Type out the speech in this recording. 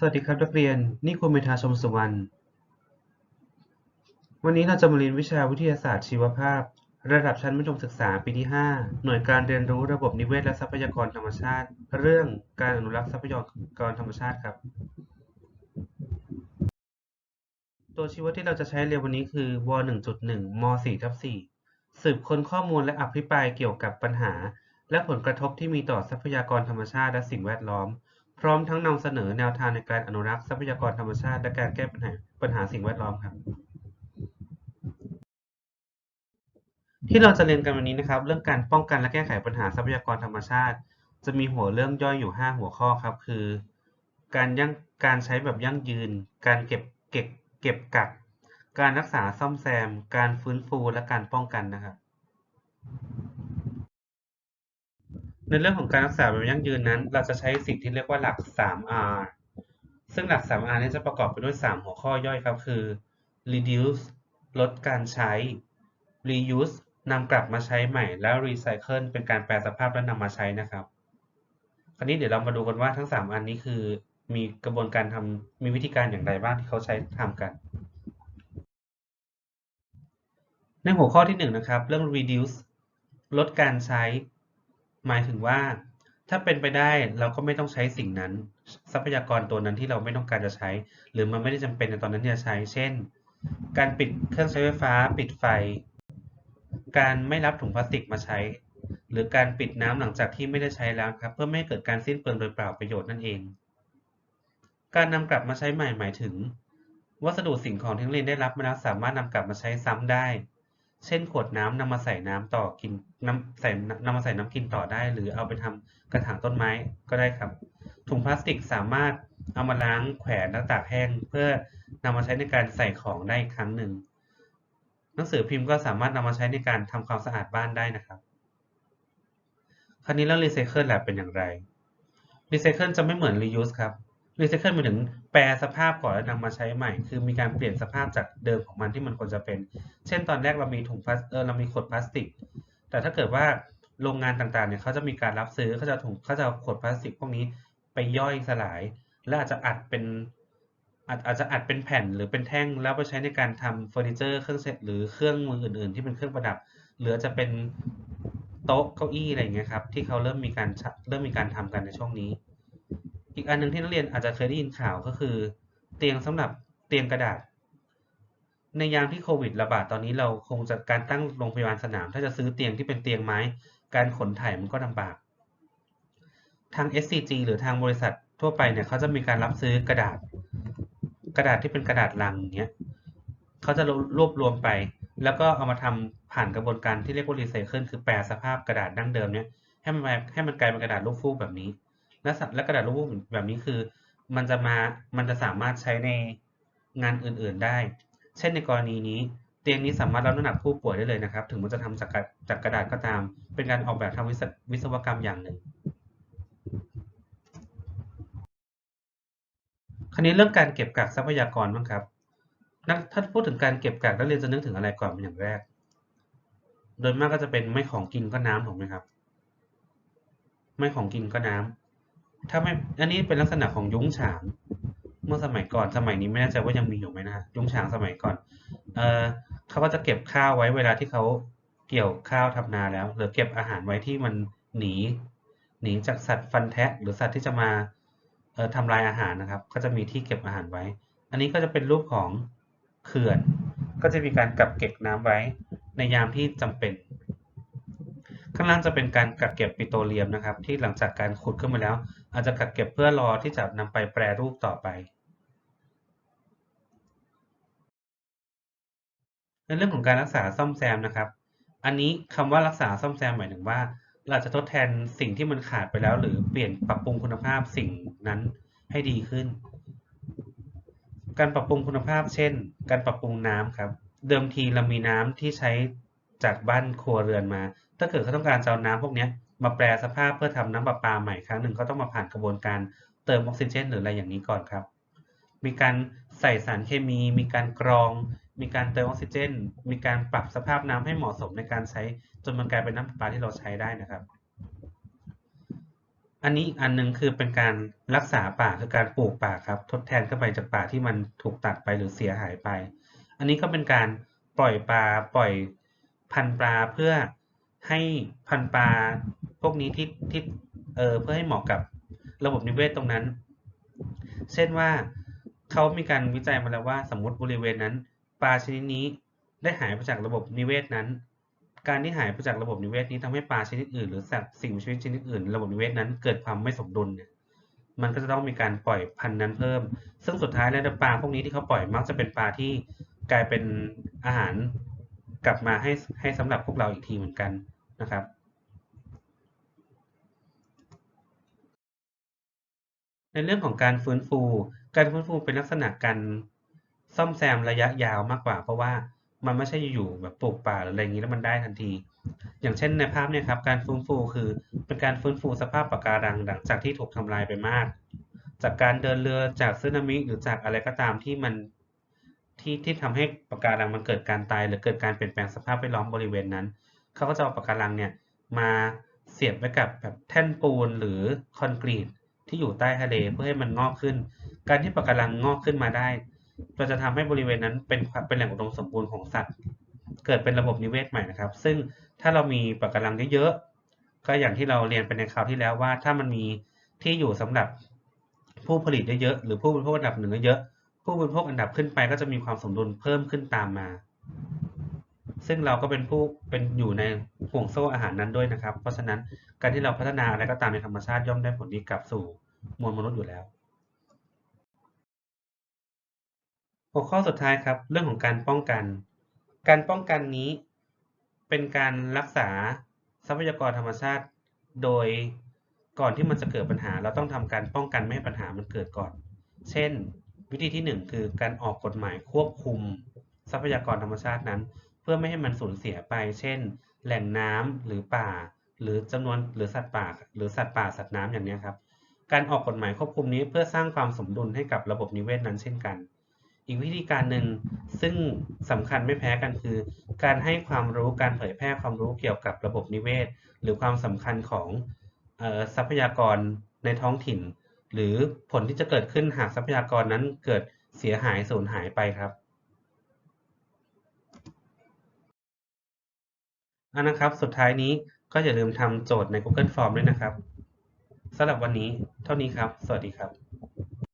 สวัสดีครับนักเรียน นี่คุณเมธาชมสุวรรณ วันนี้เราจะมาเรียนวิชาวิทยาศาสตร์ชีวภาพ ระดับชั้นมัธยมศึกษาปีที่ 5 หน่วยการเรียนรู้ระบบนิเวศและทรัพยากรธรรมชาติ เรื่องการอนุรักษ์ทรัพยากรธรรมชาติครับ ตัวชี้วัดที่เราจะใช้เรียนวันนี้คือว 1.1 ม 4ทับ4สืบค้นข้อมูลและอภิปรายเกี่ยวกับปัญหา และผลกระทบที่มีต่อทรัพยากรธรรมชาติและสิ่งแวดล้อม พร้อมทั้งนำเสนอแนวทางในการอนุรักษ์ทรัพยากรธรรมชาติ และการแก้ปัญหาปัญหาสิ่งแวดล้อมครับ ที่เราจะเรียนกันวันนี้นะครับ เรื่องการป้องกันและแก้ไขปัญหาทรัพยากรธรรมชาติ จะมีหัวเรื่องย่อยอยู่ 5 หัวข้อครับ คือ การยั่งการใช้แบบยั่งยืน การเก็บเก็บเก็บกัก การรักษาซ่อมแซม การฟื้นฟูและการป้องกันนะครับ ในเรื่องของการรักษาแบบยั่งยืนนั้น เราจะใช้สิ่งที่เรียกว่าหลัก 3R ซึ่งหลัก 3R นี้จะประกอบไปด้วย 3 หัวข้อย่อยครับ คือ reduce ลดการใช้ reuse นำกลับมาใช้ใหม่ แล้ว recycle เป็นการแปลสภาพและนำมาใช้นะครับ คราวนี้เดี๋ยวเรามาดูกันว่าทั้ง 3 อันนี้คือ มีกระบวนการทำมีวิธีการอย่างไรบ้างที่เขาใช้ทำกัน ในหัวข้อที่ 1 นะครับ เรื่อง reduce ลดการใช้ หมายถึงว่า ถ้าเป็นไปได้เราก็ไม่ต้องใช้สิ่งนั้น ทรัพยากรตัวนั้นที่เราไม่ต้องการจะใช้ หรือมันไม่ได้จำเป็นในตอนนั้นที่จะใช้ เช่น การปิดเครื่องใช้ไฟฟ้า ปิดไฟ การไม่รับถุงพลาสติกมาใช้ หรือการปิดน้ำหลังจากที่ไม่ได้ใช้แล้วครับ เพื่อไม่ให้เกิดการสิ้นเปลืองโดยเปล่าประโยชน์นั่นเอง การนำกลับมาใช้ใหม่หมายถึง วัสดุสิ่งของที่นักเรียนได้รับมาแล้วสามารถนำกลับมาใช้ซ้ำได้ เช่นขวดน้ำนำมาใส่น้ำต่อกินน้ำใส่นำมาใส่น้ำกินต่อได้ หรือเอาไปทำกระถางต้นไม้ก็ได้ครับ ถุงพลาสติกสามารถเอามาล้างแขวนและตากแห้ง เพื่อนำมาใช้ในการใส่ของได้ครั้งหนึ่ง หนังสือพิมพ์ก็สามารถนำมาใช้ในการทำความสะอาดบ้านได้นะครับคราวนี้แล้วรีไซเคิลแล่ะเป็นอย่างไรรีไซเคิลจะไม่เหมือน reuse ครับ รีไซเคิลมายถึงแปลสภาพก่อนแล้วนำมาใช้ใหม่ คือมีการเปลี่ยนสภาพจากเดิมของมันที่มันควรจะเป็น เช่นตอนแรกเรามีถุงพลาสเออเรามีขวดพลาสติก แต่ถ้าเกิดว่าโรงงานต่างๆเนี่ยเขาจะมีการรับซื้อเขาจะถุงเขาจะขวดพลาสติกพวกนี้ไปย่อยสลาย และอาจจะอัดเป็นอาจอาจจะอัดเป็นแผ่นหรือเป็นแท่งแล้วไปใช้ในการทำเฟอร์นิเจอร์เครื่องเซตหรือเครื่องมืออื่น ๆ ที่เป็นเครื่องประดับ หรือจะเป็นโต๊ะเก้าอี้อะไรอย่างเงี้ยครับที่เขาเริ่มมีการเริ่มมีการทำกันในช่วงนี้ อีกอันหนึ่งที่นักเรียนอาจจะเคยได้ยินข่าวก็คือ เตียงสำหรับเตียงกระดาษ ในยามที่โควิดระบาดตอนนี้เราคงจะการตั้งโรงพยาบาลสนาม ถ้าจะซื้อเตียงที่เป็นเตียงไม้ การขนถ่ายมันก็ลำบาก ทาง SCG หรือทางบริษัททั่วไปเนี่ยเขาจะมีการรับซื้อกระดาษ กระดาษที่เป็นกระดาษลังเนี้ยเขาจะรวบรวมไป แล้วก็เอามาทำผ่านกระบวนการที่เรียกว่ารีไซเคิลคือแปลสภาพกระดาษดั้งเดิมเนี้ยให้มันให้มันกลายเป็นกระดาษลูกฟูกแบบนี้ และและกระดาษลูกฟูกแบบนี้คือ มันจะมามันจะสามารถใช้ในงานอื่นๆได้ เช่นในกรณีนี้ เตียงนี้สามารถรับน้ำหนักผู้ป่วยได้เลยนะครับ ถึงมันจะทำจากจากกระดาษก็ตาม เป็นการออกแบบทางวิศวกรรมอย่างหนึ่งคราวนี้เรื่องการเก็บกักทรัพยากรบ้างครับนักถ้าพูดถึงการเก็บกักนักเรียนจะนึกถึงอะไรก่อนเป็นอย่างแรก โดยมากก็จะเป็นไม่ของกินก็น้ำถูกไหมครับ ไม่ของกินก็น้ำ ถ้าไม่ อันนี้เป็นลักษณะของยุ้งฉาง เมื่อสมัยก่อน สมัยนี้ไม่แน่ใจว่ายังมีอยู่ไหมนะ ยุ้งฉางสมัยก่อน เออเขาก็จะเก็บข้าวไว้เวลาที่เขาเกี่ยวข้าวทำนาแล้ว หรือเก็บอาหารไว้ที่มันหนี หนีจากสัตว์ฟันแทะ หรือสัตว์ที่จะมาเอ่อทำลายอาหารนะครับ ก็จะมีที่เก็บอาหารไว้ อันนี้ก็จะเป็นรูปของเขื่อน ก็จะมีการกักเก็บน้ำไว้ในยามที่จำเป็นข้างล่างจะเป็นการกักเก็บปิโตรเลียมนะครับ ที่หลังจากการขุดขึ้นมาแล้ว อาจจะกักเก็บเพื่อรอที่จะนำไปแปรรูปต่อไป ในเรื่องของการรักษาซ่อมแซมนะครับ อันนี้คำว่ารักษาซ่อมแซมหมายถึงว่า เราจะทดแทนสิ่งที่มันขาดไปแล้ว หรือเปลี่ยนปรับปรุงคุณภาพสิ่งนั้นให้ดีขึ้น การปรับปรุงคุณภาพ เช่น การปรับปรุงน้ำครับเดิมทีเรามีน้ำที่ใช้จากบ้านครัวเรือนมา ถ้าเกิดเขาต้องการจะเอาน้ำพวกนี้ มาแปลสภาพเพื่อทำน้ำประปาใหม่ครั้งหนึ่งเขาต้องมาผ่านกระบวนการเติมออกซิเจน หรืออะไรอย่างนี้ก่อนครับ มีการใส่สารเคมี มีการกรอง มีการเติมออกซิเจน มีการปรับสภาพน้ำให้เหมาะสมในการใช้จนมันกลายเป็นน้ำประปาที่เราใช้ได้นะครับ อันนี้อันหนึงคือเป็นการรักษาป่าคือการปลูกป่าครับ ทดแทนเข้าไปจากป่าที่มันถูกตัดไปหรือเสียหายไป อันนี้ก็เป็นการปล่อยปลาปล่อยพันปลาเพื่อ ให้พันธุ์ปลาพวกนี้ที่ที่เออเพื่อให้เหมาะกับระบบนิเวศตรงนั้น เช่นว่าเขามีการวิจัยมาแล้วว่าสมมติบริเวณนั้น ปลาชนิดนี้ได้หายไปจากระบบนิเวศนั้น การที่หายไปจากระบบนิเวศนี้ทำให้ปลาชนิดอื่นหรือสัตว์สิ่งมีชีวิตชนิดอื่น ระบบนิเวศนั้นเกิดความไม่สมดุลเนี่ยมันก็จะต้องมีการปล่อยพันธุ์นั้นเพิ่ม ซึ่งสุดท้ายแล้วปลาพวกนี้ที่เขาปล่อยมักจะเป็นปลาที่กลายเป็นอาหาร กลับมาให้ให้สำหรับพวกเราอีกทีเหมือนกันนะครับ ในเรื่องของการฟื้นฟู การฟื้นฟูเป็นลักษณะการซ่อมแซมระยะยาวมากกว่า เพราะว่ามันไม่ใช่อยู่แบบปลูกป่าหรืออะไรอย่างนี้แล้วมันได้ทันที อย่างเช่นในภาพเนี่ยครับการฟื้นฟูคือเป็นการฟื้นฟูสภาพปะการังหลังจากที่ถูกทำลายไปมาก จากการเดินเรือจากสึนามิหรือจากอะไรก็ตามที่มัน ที่ที่ทำให้ปะการังมันเกิดการตาย หรือเกิดการเปลี่ยนแปลงสภาพแวดล้อมบริเวณนั้น เขาก็จะเอาปะการังเนี่ยมาเสียบไว้กับแบบแท่นปูนหรือคอนกรีตที่อยู่ใต้ทะเลเพื่อให้มันงอกขึ้น การที่ปะการังงอกขึ้นมาได้จะทำให้บริเวณนั้นเป็นเป็นแหล่งอุดมสมบูรณ์ของสัตว์ เกิดเป็นระบบนิเวศใหม่นะครับ ซึ่งถ้าเรามีปะการังเยอะๆก็อย่างที่เราเรียนไปในคราวที่แล้วว่า ถ้ามันมีที่อยู่สำหรับผู้ผลิตเยอะๆหรือผู้บริโภคอันดับหนึ่งเยอะ ผู้บริโภคอันดับขึ้นไปก็จะมีความสมดุลเพิ่มขึ้นตามมา ซึ่งเราก็เป็นผู้เป็นอยู่ในห่วงโซ่อาหารนั้นด้วยนะครับ เพราะฉะนั้นการที่เราพัฒนาอะไรก็ตามในธรรมชาติย่อมได้ผลดีกลับสู่มวลมนุษย์อยู่แล้ว หัวข้อสุดท้ายครับ เรื่องของการป้องกัน การป้องกันนี้เป็นการรักษาทรัพยากรธรรมชาติ โดยก่อนที่มันจะเกิดปัญหา เราต้องทำการป้องกันไม่ให้ปัญหามันเกิดก่อน เช่น วิธีที่ 1 คือการออกกฎหมายควบคุมทรัพยากรธรรมชาตินั้น เพื่อไม่ให้มันสูญเสียไป เช่น แหล่งน้ำหรือป่า หรือจำนวนหรือสัตว์ป่า หรือสัตว์ป่าสัตว์น้ำอย่างนี้ครับ การออกกฎหมายควบคุมนี้เพื่อสร้างความสมดุลให้กับระบบนิเวศนั้นเช่นกัน อีกวิธีการหนึ่งซึ่งสำคัญไม่แพ้กันคือ การให้ความรู้การเผยแพร่ความรู้เกี่ยวกับระบบนิเวศ หรือความสำคัญของทรัพยากรในท้องถิ่น หรือผลที่จะเกิดขึ้นหากทรัพยากรนั้นเกิดเสียหายสูญหายไปครับอันนะครับ สุดท้ายนี้ก็อย่าลืมทำโจทย์ใน Google Form ด้วยนะครับสำหรับวันนี้เท่านี้ครับ สวัสดีครับ